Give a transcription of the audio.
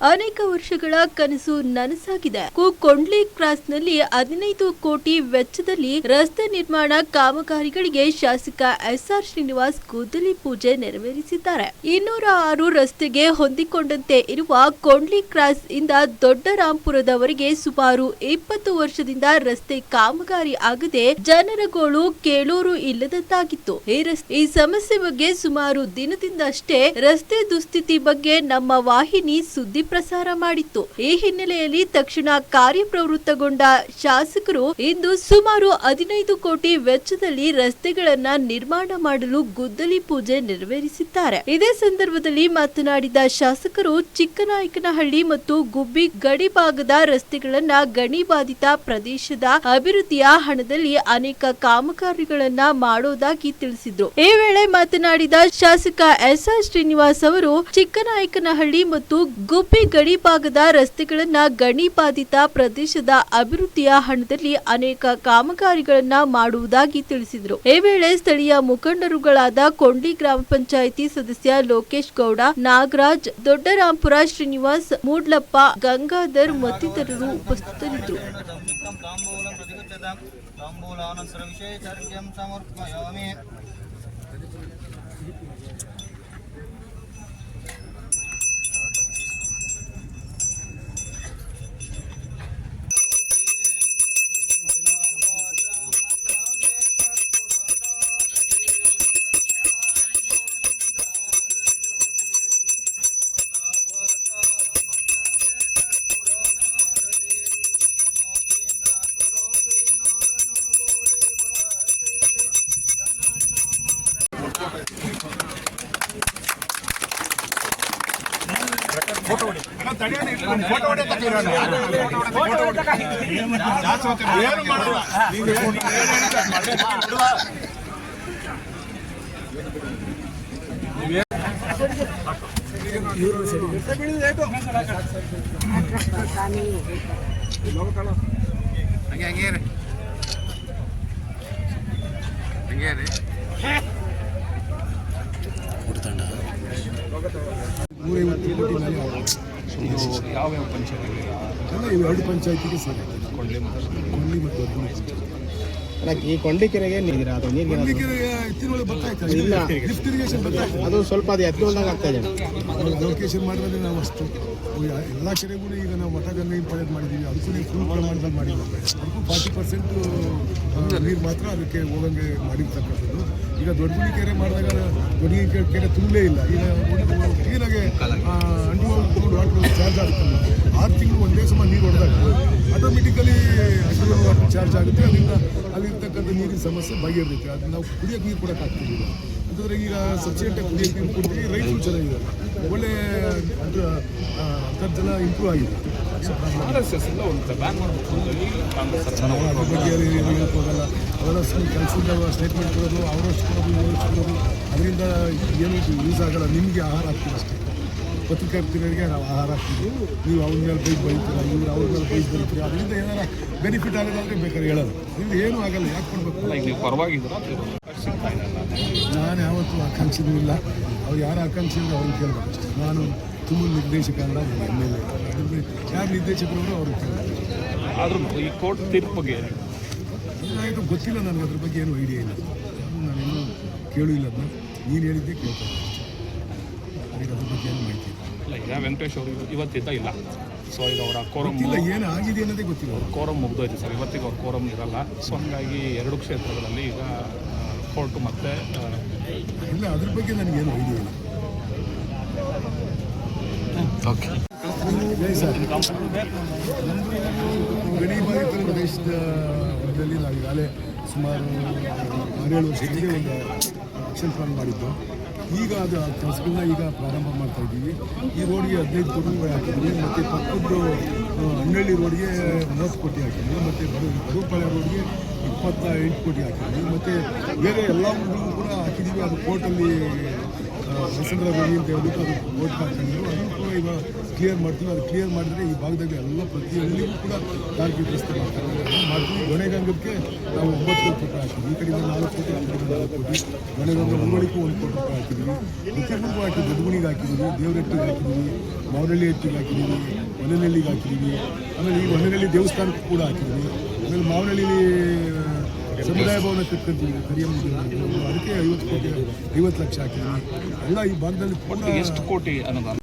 ಅನೇಕ ವರ್ಷಗಳ ಕನಸು ನನಸಾಗಿದೆ. ಕೊಂಡ್ಲಿ ಕ್ರಾಸ್ನಲ್ಲಿ ಹದಿನೈದು ಕೋಟಿ ವೆಚ್ಚದಲ್ಲಿ ರಸ್ತೆ ನಿರ್ಮಾಣ ಕಾಮಗಾರಿಗಳಿಗೆ ಶಾಸಕ ಎಸ್ಆರ್ ಶ್ರೀನಿವಾಸ್ ಗುದ್ದಲಿ ಪೂಜೆ ನೆರವೇರಿಸಿದ್ದಾರೆ. ಇನ್ನೂರ ಆರು ರಸ್ತೆಗೆ ಹೊಂದಿಕೊಂಡಂತೆ ಇರುವ ಕೊಂಡ್ಲಿ ಕ್ರಾಸ್ ಇಂದ ದೊಡ್ಡರಾಂಪುರದವರೆಗೆ ಸುಮಾರು ಇಪ್ಪತ್ತು ವರ್ಷದಿಂದ ರಸ್ತೆ ಕಾಮಗಾರಿ ಆಗದೆ ಜನರ ಗೋಳು ಕೇಳೂರು ಇಲ್ಲದಂತಾಗಿತ್ತು. ಈ ಸಮಸ್ಯೆ ಬಗ್ಗೆ ಸುಮಾರು ದಿನದಿಂದಷ್ಟೇ ರಸ್ತೆ ದುಸ್ಥಿತಿ ಬಗ್ಗೆ ನಮ್ಮ ವಾಹಿನಿ ಸುದ್ದಿ ಪ್ರಸಾರ ಮಾಡಿತ್ತು. ಈ ಹಿನ್ನೆಲೆಯಲ್ಲಿ ತಕ್ಷಣ ಕಾರ್ಯಪ್ರವೃತ್ತಗೊಂಡ ಶಾಸಕರು ಇಂದು ಸುಮಾರು ಹದಿನೈದು ಕೋಟಿ ವೆಚ್ಚದಲ್ಲಿ ರಸ್ತೆಗಳನ್ನ ನಿರ್ಮಾಣ ಮಾಡಲು ಗುದ್ದಲಿ ಪೂಜೆ ನೆರವೇರಿಸಿದ್ದಾರೆ. ಇದೇ ಸಂದರ್ಭದಲ್ಲಿ ಮಾತನಾಡಿದ ಶಾಸಕರು, ಚಿಕ್ಕನಾಯಕನಹಳ್ಳಿ ಮತ್ತು ಗುಬ್ಬಿ ಗಡಿ ಭಾಗದ ರಸ್ತೆಗಳನ್ನ ಗಣಿ ಬಾಧಿತ ಪ್ರದೇಶದ ಅಭಿವೃದ್ಧಿಯ ಹಣದಲ್ಲಿ ಅನೇಕ ಕಾಮಗಾರಿಗಳನ್ನ ಮಾಡೋದಾಗಿ ತಿಳಿಸಿದ್ರು. ಈ ವೇಳೆ ಮಾತನಾಡಿದ ಶಾಸಕ ಎಸ್ ಆರ್ ಶ್ರೀನಿವಾಸ್ ಅವರು, ಚಿಕ್ಕನಾಯಕನಹಳ್ಳಿ ಮತ್ತು ಗುಬ್ಬಿ ಗಡಿ ಭಾಗದ ರಸ್ತೆಗಳನ್ನ ಗಣಿ ಬಾಧಿತ ಪ್ರದೇಶದ ಅಭಿವೃದ್ಧಿಯ ಹಣದಲ್ಲಿ ಅನೇಕ ಕಾಮಗಾರಿಗಳನ್ನ ಮಾಡುವುದಾಗಿ ತಿಳಿಸಿದರು. ಈ ವೇಳೆ ಸ್ಥಳೀಯ ಮುಖಂಡರುಗಳಾದ ಕೊಂಡಿ ಗ್ರಾಮ ಪಂಚಾಯಿತಿ ಸದಸ್ಯ ಲೋಕೇಶ್ ಗೌಡ, ನಾಗರಾಜ್, ದೊಡ್ಡರಾಂಪುರ ಶ್ರೀನಿವಾಸ್, ಮೂಡ್ಲಪ್ಪ, ಗಂಗಾಧರ್ ಮತ್ತಿತರರು ಉಪಸ್ಥಿತರಿದ್ದರು. ಹಂಗೆ ಹಂಗೆ ರೀ ರೀ ನೂರೈವತ್ತು ಕೋಟಿ ಮೇಲೆ ಪಂಚಾಯತ್? ಇವು ಎರಡು ಪಂಚಾಯತಿಗೆ ಸೇರುತ್ತೆ ಕೊಳ್ಳಿ ಮತ್ತು ಪಂಚಾಯತ್. ಅಲ್ಲ ಈ ಕೊಂಡಿಕೆರೆಗೆ ನೀರಿದ್ದೀರಾ ಅದು ನೀರಿಗೆ ಎತ್ತಿನೊಳಗೆ ಬರ್ತಾ ಇತ್ತು. ಲಿಫ್ಟ್ ಇರಿಗೇಷನ್ ಬರ್ತಾ ಇತ್ತು. ಅದು ಸ್ವಲ್ಪ ಅದು ಎತ್ಕೊಂಡಾಗ ಆಗ್ತಾ ಇದೆ. ಲೊಕೇಶನ್ ಮಾಡಿದ್ರೆ ನಾವು ಅಷ್ಟು. ಎಲ್ಲ ಕೆರೆಗೂ ಈಗ ನಾವು ಮಠ ಗಂಗೆ ಇಂಪಾರ್ಟೆಂಟ್ ಮಾಡಿದ್ದೀವಿ. ಅದಕ್ಕೂ ನೀವು ಫುಲ್ ಪ್ರಮಾಣದಲ್ಲಿ ಮಾಡಿದ್ದೀವಿ. ಅದಕ್ಕೂ ಫಾರ್ಟಿ ಪರ್ಸೆಂಟು ನೀರು ಮಾತ್ರ ಅದಕ್ಕೆ ಹೋಗಂಗೆ ಮಾಡಿರ್ತಕ್ಕಂಥದ್ದು. ಈಗ ದೊಡ್ಡ ಕೆರೆ ಮಾಡಿದಾಗ ದೊಡ್ಡ ಕೆರೆ ತುಂಬಲೇ ಇಲ್ಲ. ಈಗ ಕ್ಲೀನಾಗೆ ಅಂಡರ್ ವಾಟರ್ ಚಾರ್ಜ್ ಆಗುತ್ತಲ್ಲ ಆರು ತಿಂಗಳು ಒಂದೇ ಸಮ ನೀರು ಹೊಡೆದಾಗ ಆಟೋಮೆಟಿಕಲಿ ಅಂಡರ್ ವಾಟರ್ ಚಾರ್ಜ್ ಆಗುತ್ತೆ ಅಲ್ಲಿಂದ ಅಲ್ಲಿರ್ತಕ್ಕಂಥ ನೀರಿನ ಸಮಸ್ಯೆ ಬಗೆಹರಿಯುತ್ತೆ. ಅದು ನಾವು ಕುಡಿಯೋಕೆ ನೀರು ಕೊಡೋಕ್ಕಾಗ್ತಿಲ್ಲ ಅಂತಂದ್ರೆ ಈಗ ಸಬ್ಸಿಡೆಂಟ್ ಕುಡಿಯೋಕೆ ನೀರು ಕೊಡ್ತೀವಿ ರೈತರು ಚೆನ್ನಾಗಿದೆ ಒಳ್ಳೆ ಅಂತರ್ಜಲ ಇಂಪ್ರೂವ್ ಆಗಿದೆ. ಅದ್ರ ಬಗ್ಗೆ ಅವರ ಕೆಲಸದ ಸ್ಟೇಟ್ಮೆಂಟ್ ಕೊಡೋದು ಅವರಷ್ಟು ಕೊಡೋದು ಇವರಷ್ಟು ಕೊಡೋದು. ಅದರಿಂದ ಏನು ಯೂಸ್ ಆಗಲ್ಲ ನಿಮಗೆ ಆಹಾರ ಆಗ್ತದೆ ಅಷ್ಟೇ. ಪತ್ರಕರ್ತರಿಗೆ ನಾವು ಆಹಾರ ಹಾಕ್ತೀವಿ. ನೀವು ಅವ್ರ ಮೇಲೆ ಬೈಕ್ ಬೈತೀರ ಇವ್ರು ಅವ್ರ ಮೇಲೆ ಬೈಕ್ ಬೈತೀರ ಅದರಿಂದ ಏನಾರ ಬೆನಿಫಿಟ್ ಆಗೋದಾದ್ರೆ ಬೇಕಾದ್ರೆ ಹೇಳೋದು. ಇಲ್ಲಿ ಏನೂ ಆಗಲ್ಲ ಯಾಕೆ ಕೊಡಬೇಕು? ಪರವಾಗಿದ್ದೀರಾ ನಾನು ಯಾವತ್ತೂ ಆಕಾಂಕ್ಷಿನೂ ಇಲ್ಲ. ಅವ್ರು ಯಾರು ಆಕಾಂಕ್ಷಿ ಅಂದ್ರೆ ಅವ್ರಿಗೆ ಕೇಳಬೇಕು ಅಷ್ಟೇ. ನಾನು ತುಂಬ ನಿರ್ದೇಶಕ ಅಲ್ಲ ಎಂ ಎಲ್ ಎ ಯಾರು ನಿರ್ದೇಶಕರು ಅವ್ರಿಗೆ ಕೇಳಬೇಕು. ಆದ್ರೂ ಈ ಕೋರ್ಟ್ ತೀರ್ಪು ಬಗ್ಗೆ ಗೊತ್ತಿಲ್ಲ ನನಗೆ ಅದ್ರ ಬಗ್ಗೆ ಏನು ಐಡಿಯಾ ಇಲ್ಲ. ನಾನು ಕೇಳೂ ಇಲ್ಲ ಅದನ್ನ. ನೀನು ಹೇಳಿದ್ದೆ ಕೇಳ್ತಾರೆ ನನಗೆ ಅದ್ರ ಬಗ್ಗೆ ಏನು ಮಾಹಿತಿ ಇಲ್ಲ. ಈಗ ವೆಂಕಟೇಶ್ ಅವರು ಇವತ್ತಿದ್ದ ಇಲ್ಲ. ಸೊ ಈಗ ಅವರ ಕೋರಮ್ ಇಲ್ಲ ಏನು ಆಗಿದೆ ಅನ್ನೋದೇ ಗೊತ್ತಿಲ್ಲ ಕೋರಂ ಮುಗ್ದೋಯ್ತು ಸರ್. ಇವತ್ತಿಗೆ ಅವ್ರ ಕೋರಮ್ ಇರಲ್ಲ. ಸೊ ಹಂಗಾಗಿ ಎರಡು ಕ್ಷೇತ್ರಗಳಲ್ಲಿ ಈಗ ಕೋರ್ಟ್ ಮತ್ತೆ ಇಲ್ಲ ಅದ್ರ ಬಗ್ಗೆ ನನಗೇನು ಐಡಿಯಾ ಇಲ್ಲ. Okay sir. ನಮ್ಮದು ಗಡಿಭಾರಿತ ಪ್ರದೇಶದ ಇದರಲ್ಲಿ ನಾವು ಈಗಾಗಲೇ ಸುಮಾರು ಆರೇಳು ವರ್ಷದಲ್ಲಿ ಒಂದು ಆಕ್ಷನ್ ಪ್ಲಾನ್ ಮಾಡಿದ್ದು. ಈಗ ಅದು ಕೆಲಸಗಳನ್ನ ಈಗ ಪ್ರಾರಂಭ ಮಾಡ್ತಾ ಇದ್ದೀವಿ. ಈ ರೋಡ್ಗೆ ಹದಿನೈದು ಕೋಟಿ ರೂಪಾಯಿ ಹಾಕಿದ್ವಿ. ಮತ್ತು ಪಕ್ಕದ್ದು ಆ, ಹಣ್ಣಳ್ಳಿ ರೋಡ್ಗೆ ಮೂವತ್ತು ಕೋಟಿ ಹಾಕಿದ್ವಿ. ಮತ್ತು ಬಡು ರೋಡಿಗೆ ರೋಡ್ಗೆ ಇಪ್ಪತ್ತ ಎಂಟು ಕೋಟಿ ಹಾಕಿದ್ವಿ. ಮತ್ತು ಬೇರೆ ಎಲ್ಲ ಊರಿಗೂ ಕೂಡ ಹಾಕಿದ್ದೀವಿ. ಅದು ಕೋರ್ಟಲ್ಲಿ ನರಸಿಂಹರ ಗಡಿ ಅಂತ ಹೇಳ್ಬಿಟ್ಟು ಅದು ಓಟ್ ಹಾಕೊಂಡಿದ್ರು ಅದು ಕೂಡ ಇವಾಗ ಕ್ಲಿಯರ್ ಮಾಡ್ತೀವಿ. ಅದು ಕ್ಲಿಯರ್ ಮಾಡಿದ್ರೆ ಈ ಭಾಗದಲ್ಲಿ ಎಲ್ಲ ಪ್ರತಿ ಹಳ್ಳಿಗೂ ಕೂಡ ಟಾರ್ಗೆಟ್ ರಸ್ತೆ ಮಾಡ್ತಾರೆ. ಮಾಡ್ತೀವಿ. ಗೊಣೆಗಂಗಕ್ಕೆ ನಾವು ಒಂಬತ್ತು ಕೋಟಿ ರೂಪಾಯಿ ಹಾಕಿದ್ವಿ. ಈ ಕಡೆಯಿಂದ ನಾಲ್ಕು ಕೋಟಿ ಆ ಕಡೆಯಿಂದ ನಾಲ್ಕು ಕೋಟಿ. ಗೊಣೆಗಂಗ ಉಂಗಳಿಗೂ ಒಂದು ಕೋಟಿ ರೂಪಾಯಿ ಹಾಕಿದ್ವಿ. ಪ್ರತಿಯೊಂದಕ್ಕೂ ಹಾಕಿ ದೊಡ್ಡಗುಣಿಗೆ ಹಾಕಿದ್ವಿ. ದೇವರೆಟ್ಟಿಗೆ ಹಾಕಿದ್ವಿ. ಮಾವನಹಳ್ಳಿ ಎಟ್ಟಿಗೆ ಹಾಕಿದ್ವಿ. ಹೊನ್ನನಹಳ್ಳಿಗೆ ಹಾಕಿದ್ವಿ. ಆಮೇಲೆ ಈ ಹೊನ್ನನಹಳ್ಳಿ ದೇವಸ್ಥಾನಕ್ಕೂ ಕೂಡ ಹಾಕಿದ್ವಿ. ಆಮೇಲೆ ಮಾವನಹಳ್ಳಿಲಿ ಸಮುದಾಯ ಭವನ ಕಟ್ಕೊಂತೀವಿ ಕರಿಯಮ್ಮ. ಅದಕ್ಕೆ ಐವತ್ತು ಕೋಟಿ ಐವತ್ತು ಲಕ್ಷ ಹಾಕಿದ್ವಿ ಎಲ್ಲ ಈ ಭಾಗದಲ್ಲಿ ಎಷ್ಟು ಕೋಟಿ ಅನುದಾನ?